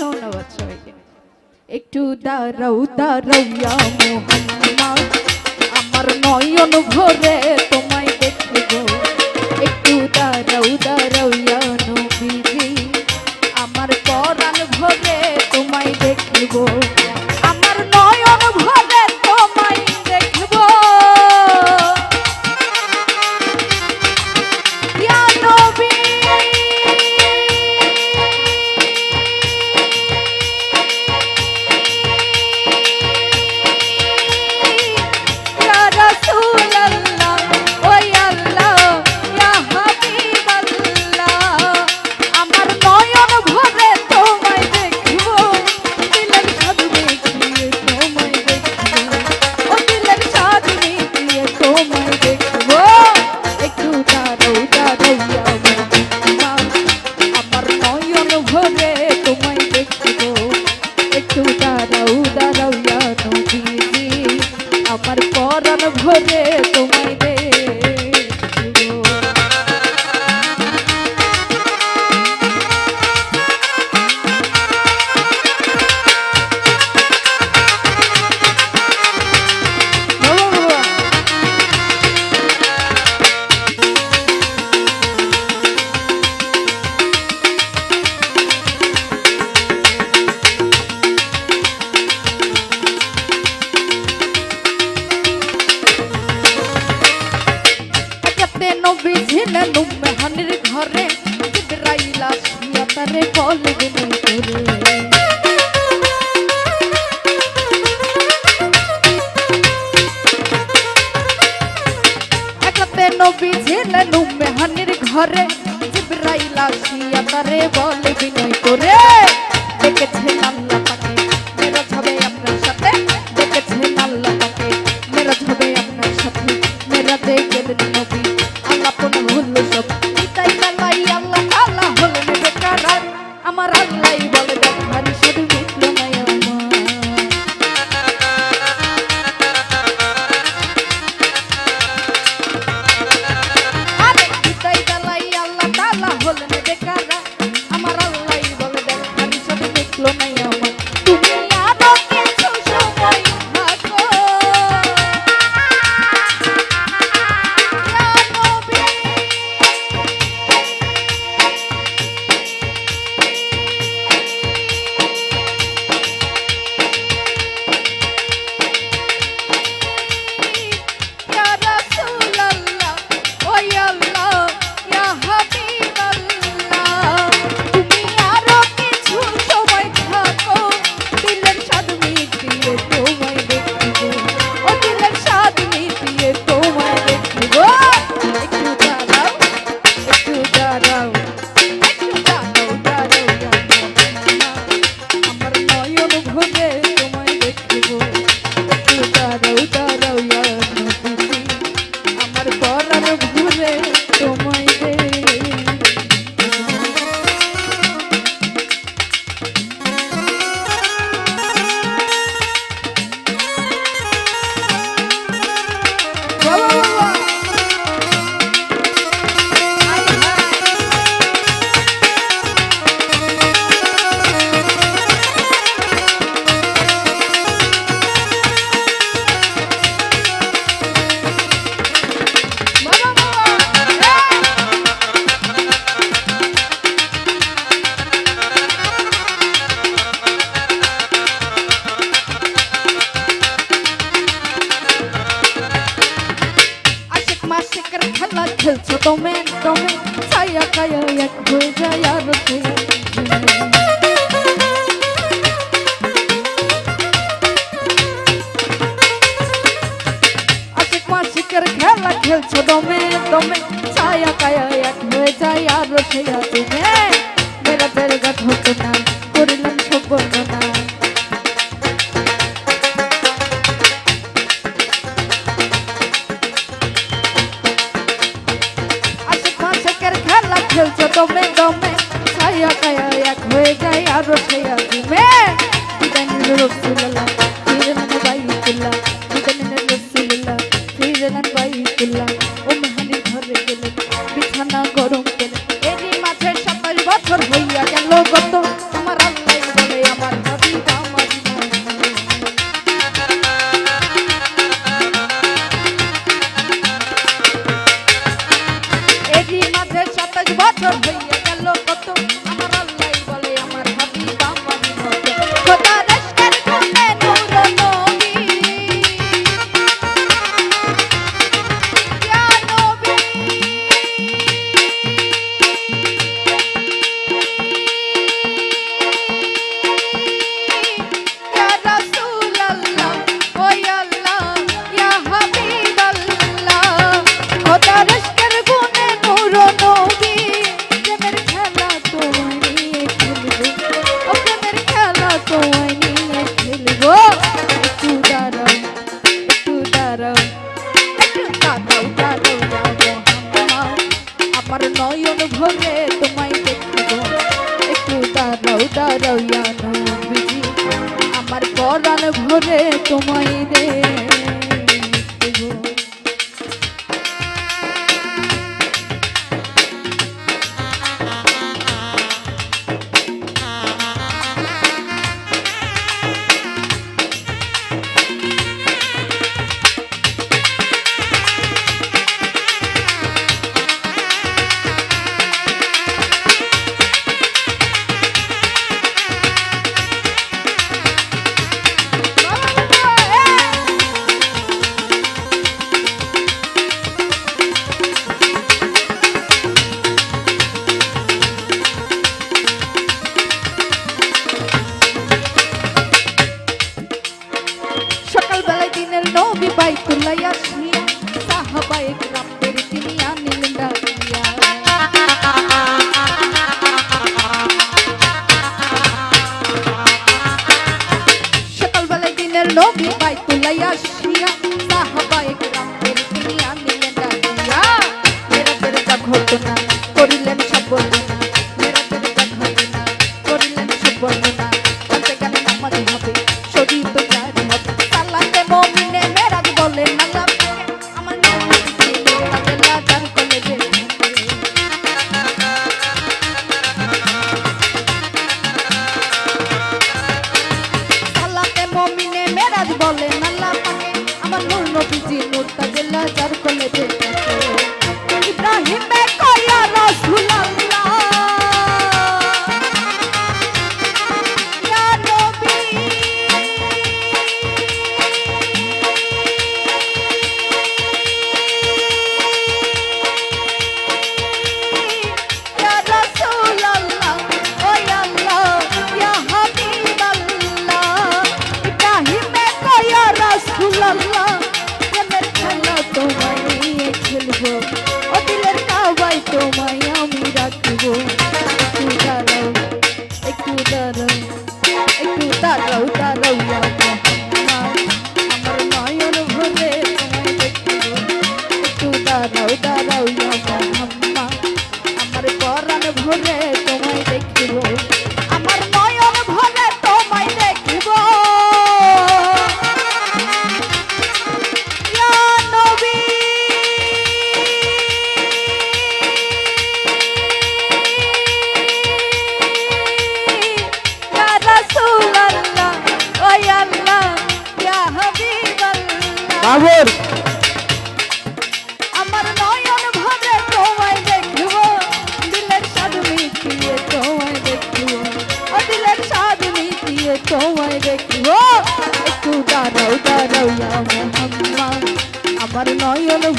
ধন্যবাদ সবাইকে। একটু দাঁড়াও দাঁড়াইয়া মোহাম্মদ। আমার নয়ন ভরে তারে কল দিনে করে প্রেমের খেলা খেলছো তোমে তোমে ছায়া কায়া এক হয়ে যায় আর আশিক মাসিকের খেলা খেলছো তোমে তোমে ছায়া কায়া এক হয়ে যায় আর রসিয়া তুমি মেরা তেল গাঠ হতো না Jamaica, hey. প্রাণ ভরে তোমায় দেখব একটু দাঁড়াও দাঁড়াও আমার পরাণ ভরে তোমায় বাইতুল্লাহ আসিয়া সাহাবায়ে গ্রামের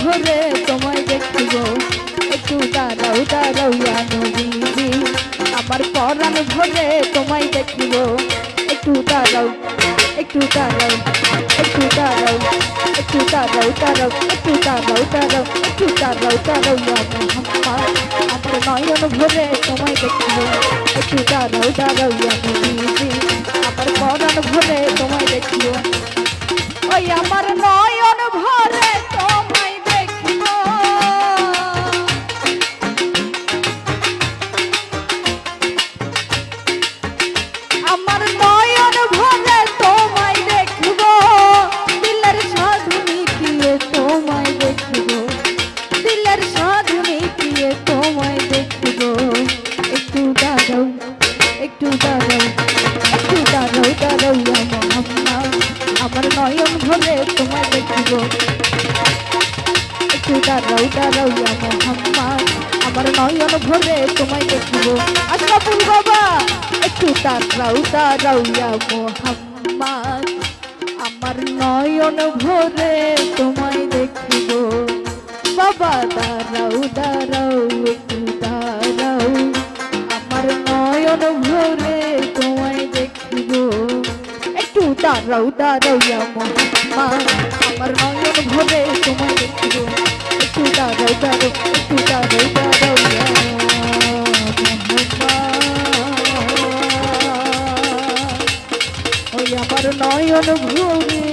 ভরে তোমায় দেখব। একটু দাঁড়াও দাঁড়াও নবীজি আমার পরাণ ভরে তোমায় দেখব। একটু দাঁড়াও একটু দাঁড়াও একটু দাঁড়াও একটু দাঁড়াও দাঁড়াও, একটু দাঁড়াও দাঁড়াও, একটু দাঁড়াও দাঁড়াও আমার নয়ন ভরে তোমায় দেখব। একটু দাঁড়াও দাঁড়াও নবীজি আমার পরাণ ভরে তোমায় দেখব। ওই আমার দিয়ে তোমায় দেখব। একটু দাঁড়াও একটু দাঁড়াও একটু দাঁড়াও দাঁড়াও মোহাম্মদ আমার নয়ন ভরে তোমায় দেখব। একটু দাঁড়াও দাঁড়াও মোহাম্মদ আমার নয়ন ভরে তোমায় দেখব। আশরাফুল বাবা, একটু দাঁড়াও দাঁড়াও মোহাম্মদ আমার নয়ন ভরে তোমায় দেখব। বাবা দাঁড়াও দাঁড়াও, একটু দাঁড়াও। আমার নয়ন ভরে তোমায় দেখব। একটু দাঁড়াও দাঁড়াও ইয়া মোহাম্মদ আমার নয়ন ভরে তোমায় দেখব। একটু দাঁড়াও দাঁড়াও, একটু দাঁড়াও দাঁড়াও আমার নয়ন ভরে